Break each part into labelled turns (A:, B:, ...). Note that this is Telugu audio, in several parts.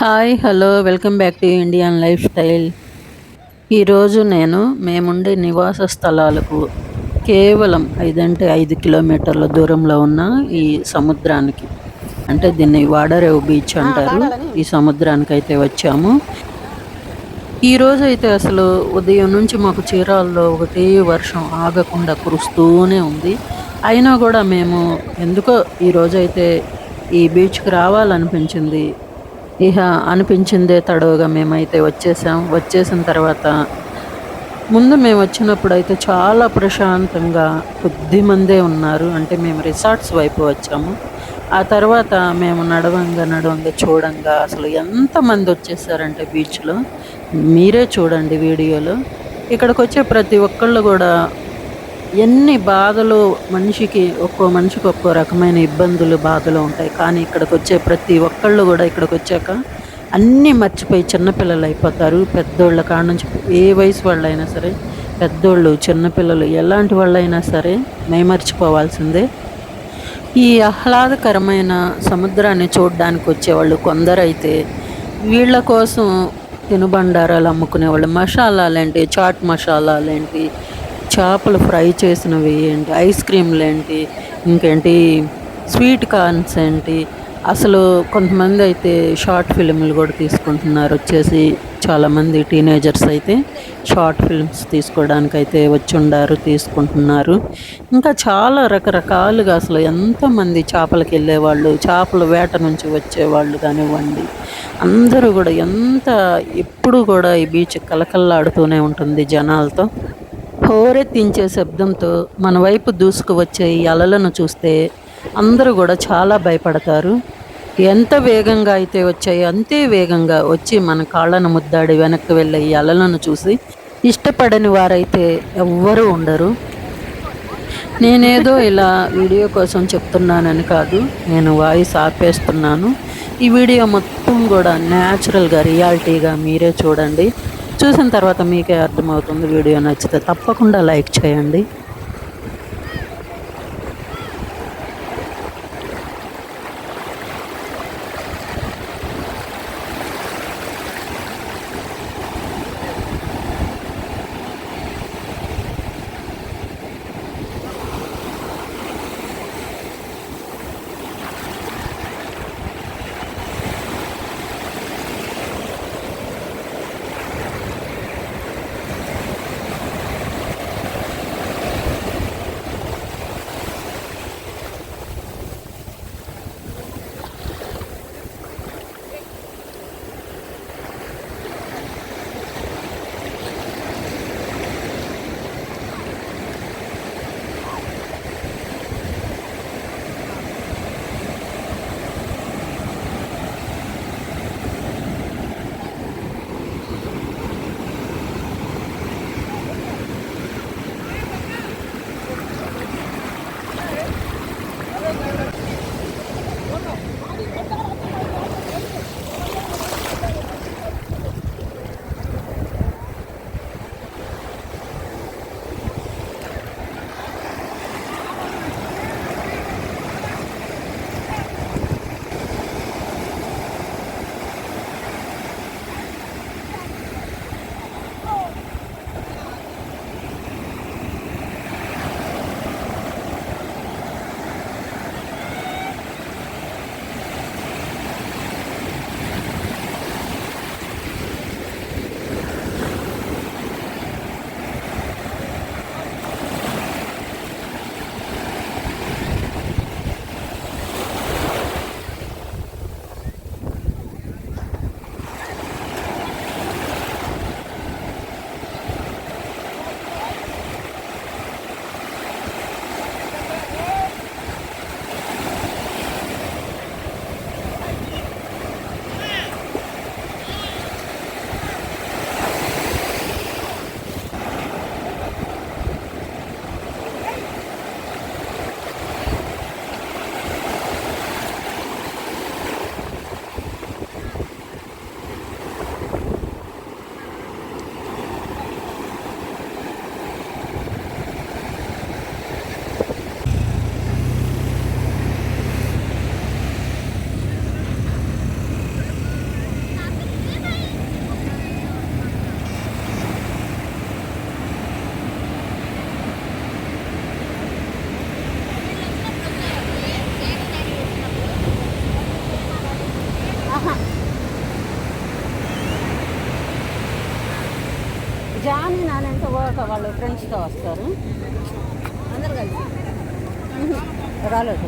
A: Hi hello welcome back to Indian lifestyle. ఈరోజు నేను మేముండే నివాస స్థలాలకు కేవలం ఐదంటే ఐదు కిలోమీటర్ల దూరంలో ఉన్న ఈ సముద్రానికి అంటే దీన్ని వాడరేవు బీచ్ అంటారు. ఈ సముద్రానికి అయితే వచ్చాము. ఈరోజు అయితే అసలు ఉదయం నుంచి మాకు చీరాల్లో ఒకటే వర్షం ఆగకుండా కురుస్తూనే ఉంది. అయినా కూడా మేము ఎందుకో ఈరోజైతే ఈ బీచ్కి రావాలనిపించింది. ఇహ అనిపించిందే తడవుగా మేమైతే వచ్చేసాం. వచ్చేసిన తర్వాత ముందు మేము వచ్చినప్పుడు అయితే చాలా ప్రశాంతంగా కొద్ది మందే ఉన్నారు. అంటే మేము రిసార్ట్స్ వైపు వచ్చాము. ఆ తర్వాత మేము నడవంగా నడవంగా చూడంగా అసలు ఎంతమంది వచ్చేసారంటే బీచ్లో? మీరే చూడండి వీడియోలో. ఇక్కడికి వచ్చే ప్రతి ఒక్కళ్ళు కూడా ఎన్ని బాధలు మనిషికి ఒక్కో మనిషికి ఒక్కో రకమైన ఇబ్బందులు బాధలు ఉంటాయి. కానీ ఇక్కడికి వచ్చే ప్రతి ఒక్కళ్ళు కూడా ఇక్కడికి వచ్చాక అన్నీ మర్చిపోయి చిన్నపిల్లలు అయిపోతారు. పెద్దోళ్ళ కాడ నుంచి ఏ వయసు వాళ్ళైనా సరే పెద్దోళ్ళు చిన్నపిల్లలు ఎలాంటి వాళ్ళైనా సరే మైమర్చిపోవాల్సిందే. ఈ ఆహ్లాదకరమైన సముద్రాన్ని చూడడానికి వచ్చేవాళ్ళు కొందరైతే వీళ్ళ కోసం తినుబండారాలు అమ్ముకునేవాళ్ళు. మసాలాలేంటి చాట్ మసాలాలేంటి చేపలు ఫ్రై చేసినవి ఏంటి? ఐస్ క్రీమ్లు ఏంటి? ఇంకేంటి? స్వీట్ కార్న్స్ ఏంటి? అసలు కొంతమంది అయితే షార్ట్ ఫిల్మ్లు కూడా తీసుకుంటున్నారు. వచ్చేసి చాలామంది టీనేజర్స్ అయితే షార్ట్ ఫిల్మ్స్ తీసుకోవడానికి అయితే వచ్చి ఉండారు తీసుకుంటున్నారు. ఇంకా చాలా రకరకాలుగా అసలు ఎంతమంది చేపలకి వెళ్ళేవాళ్ళు చేపల వేట నుంచి వచ్చేవాళ్ళు కానివ్వండి. అందరూ కూడా ఎంత ఎప్పుడు కూడా ఈ బీచ్ కలకల్లాడుతూనే ఉంటుంది జనాలతో. హోరెత్తించే శబ్దంతో మన వైపు దూసుకు వచ్చే ఈ అలలను చూస్తే అందరూ కూడా చాలా భయపడతారు. ఎంత వేగంగా అయితే వచ్చాయో అంతే వేగంగా వచ్చి మన కాళ్ళను ముద్దాడి వెనక్కి వెళ్ళే ఈ అలలను చూసి ఇష్టపడని వారైతే ఎవ్వరూ ఉండరు. నేనేదో ఇలా వీడియో కోసం చెప్తున్నానని కాదు నేను వాయిస్ ఆపేస్తున్నాను. ఈ వీడియో మొత్తం కూడా న్యాచురల్గా రియాలిటీగా మీరే చూడండి. చూసిన తర్వాత మీకే అర్థమవుతుంది వీడియో నచ్చితే తప్పకుండా లైక్ చేయండి.
B: ఒక వాళ్ళు ఫ్రెండ్స్తో వస్తారు.
C: అందరు కలిసి.
B: రాలేదు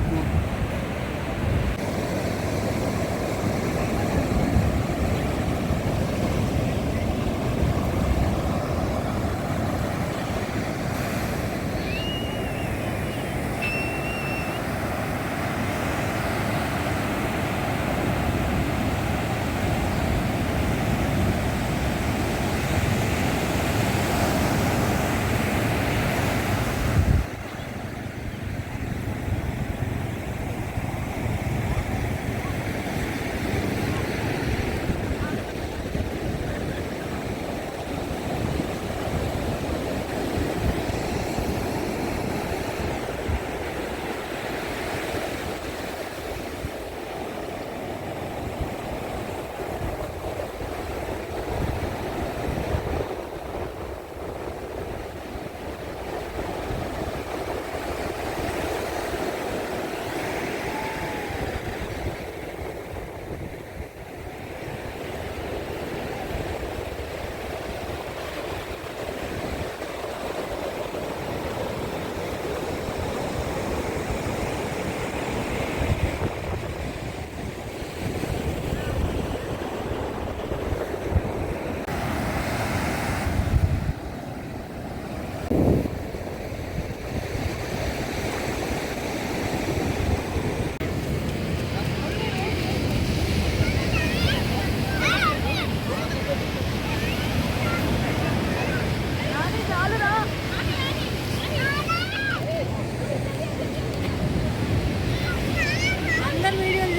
C: అందరు వీడియోలు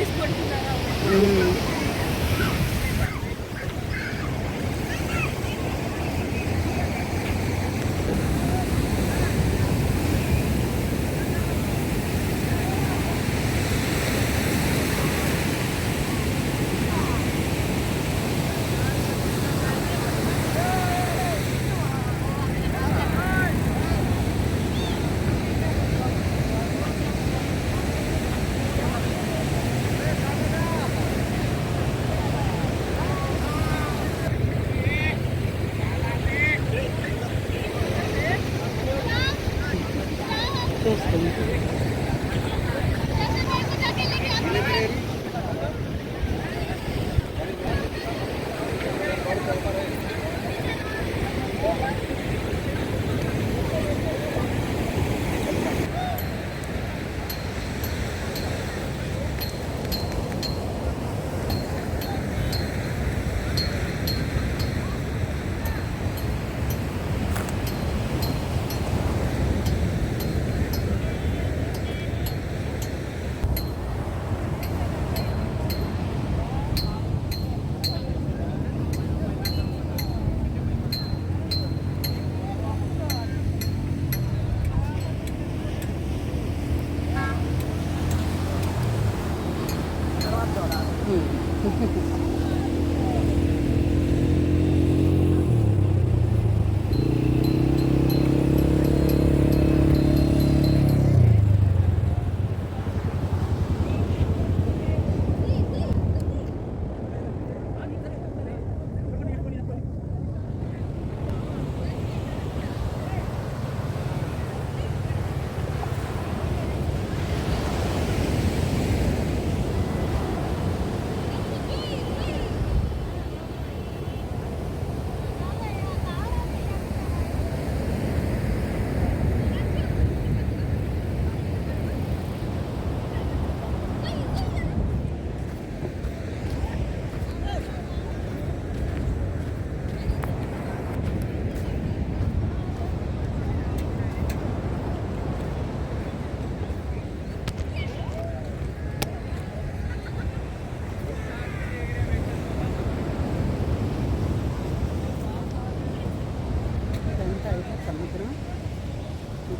C: తీసుకుంటున్నారు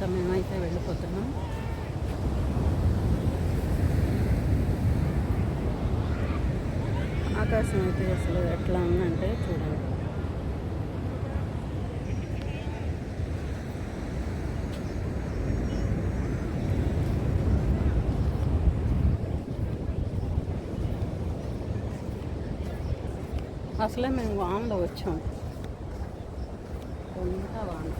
B: ఇంకా మేమైతే వెళ్ళిపోతున్నాం. ఆకాశం అయితే అసలు ఎట్లా ఉందంటే చూడండి. అసలే మేము వాన్లో వచ్చాం.
A: కొంత వాన.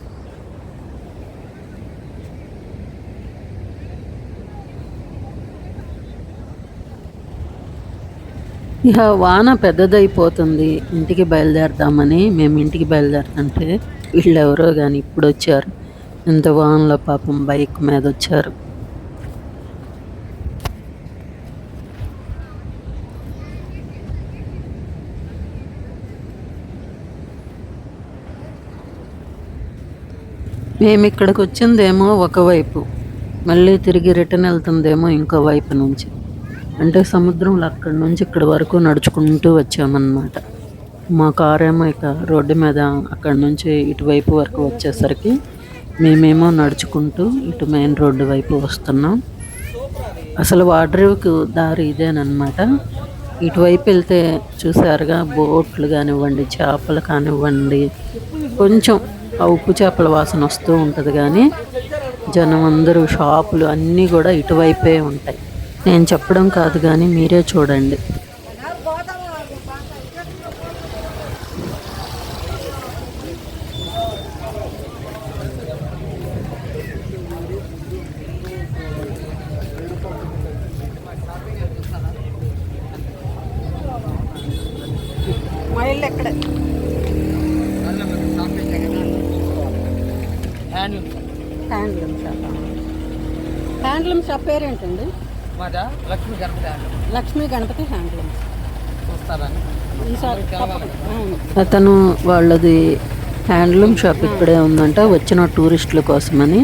A: ఇక వాన పెద్దదైపోతుంది. ఇంటికి బయలుదేరదామని మేము ఇంటికి బయలుదేరుతుంటే వీళ్ళు ఎవరో కానీ ఇప్పుడు వచ్చారు ఇంత వానలో పాపం బైక్ మీద వచ్చారు మేము ఇక్కడికి వచ్చిందేమో ఒకవైపు. మళ్ళీ తిరిగి రిటర్న్ వెళ్తుందేమో ఇంకో వైపు నుంచి. అంటే సముద్రంలో అక్కడి నుంచి ఇక్కడి వరకు నడుచుకుంటూ వచ్చామన్నమాట. మా కారు ఏమో ఇక రోడ్డు మీద అక్కడి నుంచి ఇటువైపు వరకు వచ్చేసరికి మేమేమో నడుచుకుంటూ ఇటు మెయిన్ రోడ్డు వైపు వస్తున్నాం. అసలు వాడ్రేవుకు దారి ఇదేనమాట ఇటువైపు వెళ్తే చూసారుగా బోట్లు కానివ్వండి చేపలు కానివ్వండి కొంచెం ఆ ఉప్పు చేపల వాసన వస్తూ ఉంటుంది కానీ జనం అందరూ షాపులు అన్నీ కూడా ఇటువైపే ఉంటాయి. నేను చెప్పడం కాదు కానీ మీరే చూడండి.
B: హ్యాండ్లూమ్ షాప్ హ్యాండ్లూమ్ షాప్ పేరేంటండి?
D: మాదా లక్ష్మీ గణపతి
B: లక్ష్మీ గణపతి
D: చూస్తారని.
A: అతను వాళ్ళది హ్యాండ్లూమ్ షాప్ ఇక్కడే ఉందంట వచ్చిన టూరిస్టుల కోసమని.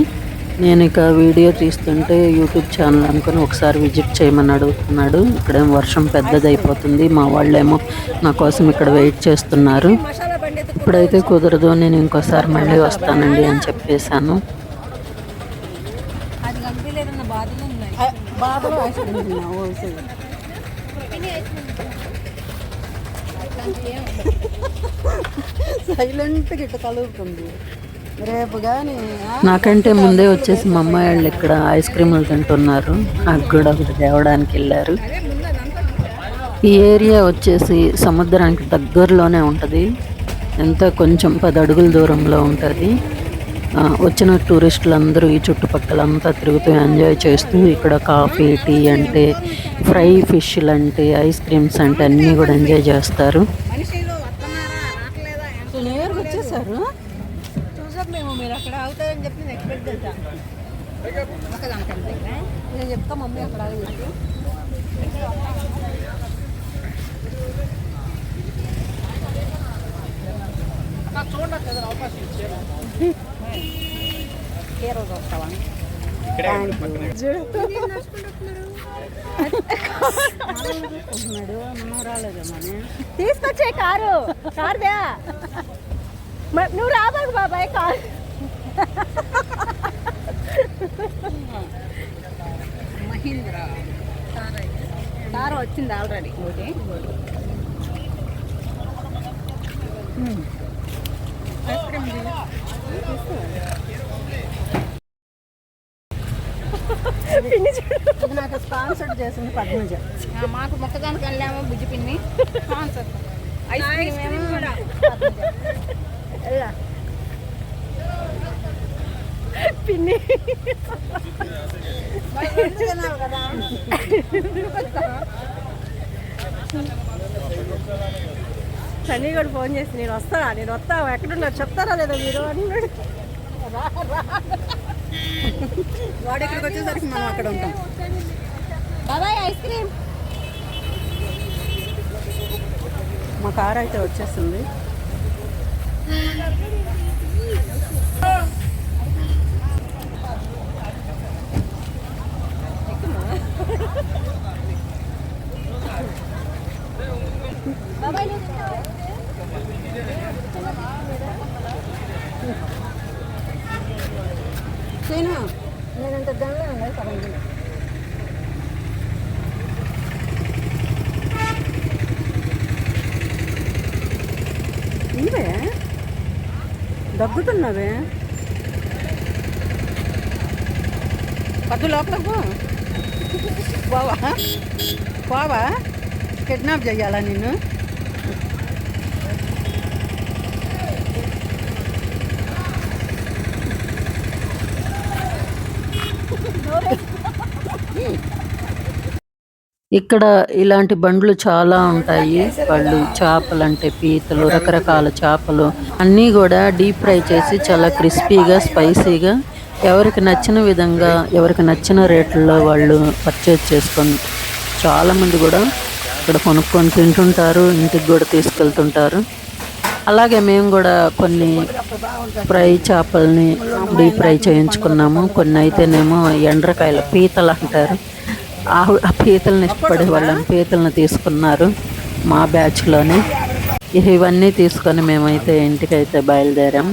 A: నేను ఇక వీడియో తీస్తుంటే యూట్యూబ్ ఛానల్ అనుకుని ఒకసారి విజిట్ చేయమని అడుగుతున్నాడు. ఇక్కడేం వర్షం పెద్దదైపోతుంది మా వాళ్ళేమో నా కోసం ఇక్కడ వెయిట్ చేస్తున్నారు. ఇప్పుడైతే కుదరదు నేను ఇంకోసారి మళ్ళీ వస్తానండి అని చెప్పేశాను.
C: బాధలో
B: ఐస్ క్రీమ్ తిన్నా ఓ సరే. సైలెంట్గా ఇట్లా కలుగుతుంది రేపు కానీ
A: నాకంటే ముందే వచ్చేసి మా అమ్మాయి వాళ్ళు ఇక్కడ ఐస్ క్రీములు తింటున్నారు. నాకు కూడా ఒకటి తేవడానికి వెళ్ళారు. ఈ ఏరియా వచ్చేసి సముద్రానికి దగ్గరలోనే ఉంటుంది. ఎంత కొంచెం పది అడుగుల దూరంలో ఉంటుంది. వచ్చిన టూరిస్టులు అందరూ ఈ చుట్టుపక్కల అంతా తిరుగుతూ ఎంజాయ్ చేస్తూ ఇక్కడ కాఫీ టీ అంటే ఫ్రై ఫిష్లు అంటే ఐస్ క్రీమ్స్ అంటే అన్నీ కూడా ఎంజాయ్ చేస్తారు.
C: తీసుకొచ్చే కారు కారుదా? మరి నువ్వు రాబాకు బాబాయ్ కారు.
B: మహీంద్రా. కారు వచ్చింది ఆల్రెడీ. ఐస్ క్రీమ్ నాకు స్పాన్సర్ చేసింది పద్మజ.
C: మాకు మొక్కదానికి వెళ్ళాము బుజ్జి పిన్ని.
B: స్పాన్సర్
C: ఐస్ క్రీమ్ ఏమో పిన్ని.
B: కదా
C: సన్నీ కూడా ఫోన్ చేసి నేను వస్తానా? నేను వస్తా ఎక్కడున్నారు చెప్తారా లేదా మీరు? అన్నాడు.
B: వాడు ఇక్కడికి వచ్చేసరికి మనం అక్కడ ఉంటాం.
C: బాబాయ్ ఐస్ క్రీమ్
B: మా కార్ అయితే వచ్చేసింది
C: బాబాయ్
B: సీను నేనంత గంటలో ఉండాలి నీవే దగ్గుతున్నావే పద్దు లోపలకు పోవా పోవా కిడ్నాప్ చేయాలా నిన్ను Mm.
A: ఇక్కడ ఇలాంటి బండ్లు చాలా ఉంటాయి. వాళ్ళు చేపలు అంటే పీతలు రకరకాల చేపలు. అన్నీ కూడా డీప్ ఫ్రై చేసి చాలా క్రిస్పీగా స్పైసీగా ఎవరికి నచ్చిన విధంగా ఎవరికి నచ్చిన రేట్లలో వాళ్ళు పర్చేజ్ చేసుకొని చాలామంది కూడా ఇక్కడ కొనుక్కొని తింటుంటారు ఇంటికి కూడా తీసుకెళ్తుంటారు. అలాగే మేము కూడా కొన్ని ఫ్రై చేపల్ని డీప్ ఫ్రై చేయించుకున్నాము. కొన్ని అయితేనేమో ఎండ్రకాయల పీతలు అంటారు. ఆ ఆ పీతలను ఇష్టపడే వాళ్ళని పీతలను తీసుకున్నారు మా బ్యాచ్లోనే. ఇవన్నీ తీసుకొని మేమైతే ఇంటికైతే బయలుదేరాం.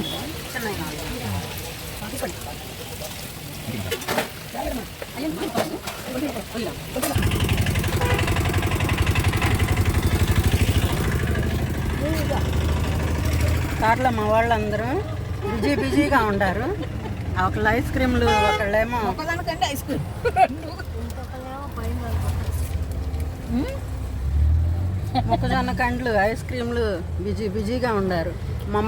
A: కార్లో మా వాళ్ళందరూ బిజీ బిజీగా ఉండారు. ఒకళ్ళు ఐస్ క్రీమ్లు ఒకళ్ళేమో
C: ఒకదానికంటే ఐస్ క్రీమ్.
A: మొక్కజొన్న కండ్లు ఐస్ క్రీమ్లు బిజీ బిజీగా ఉండారు. మా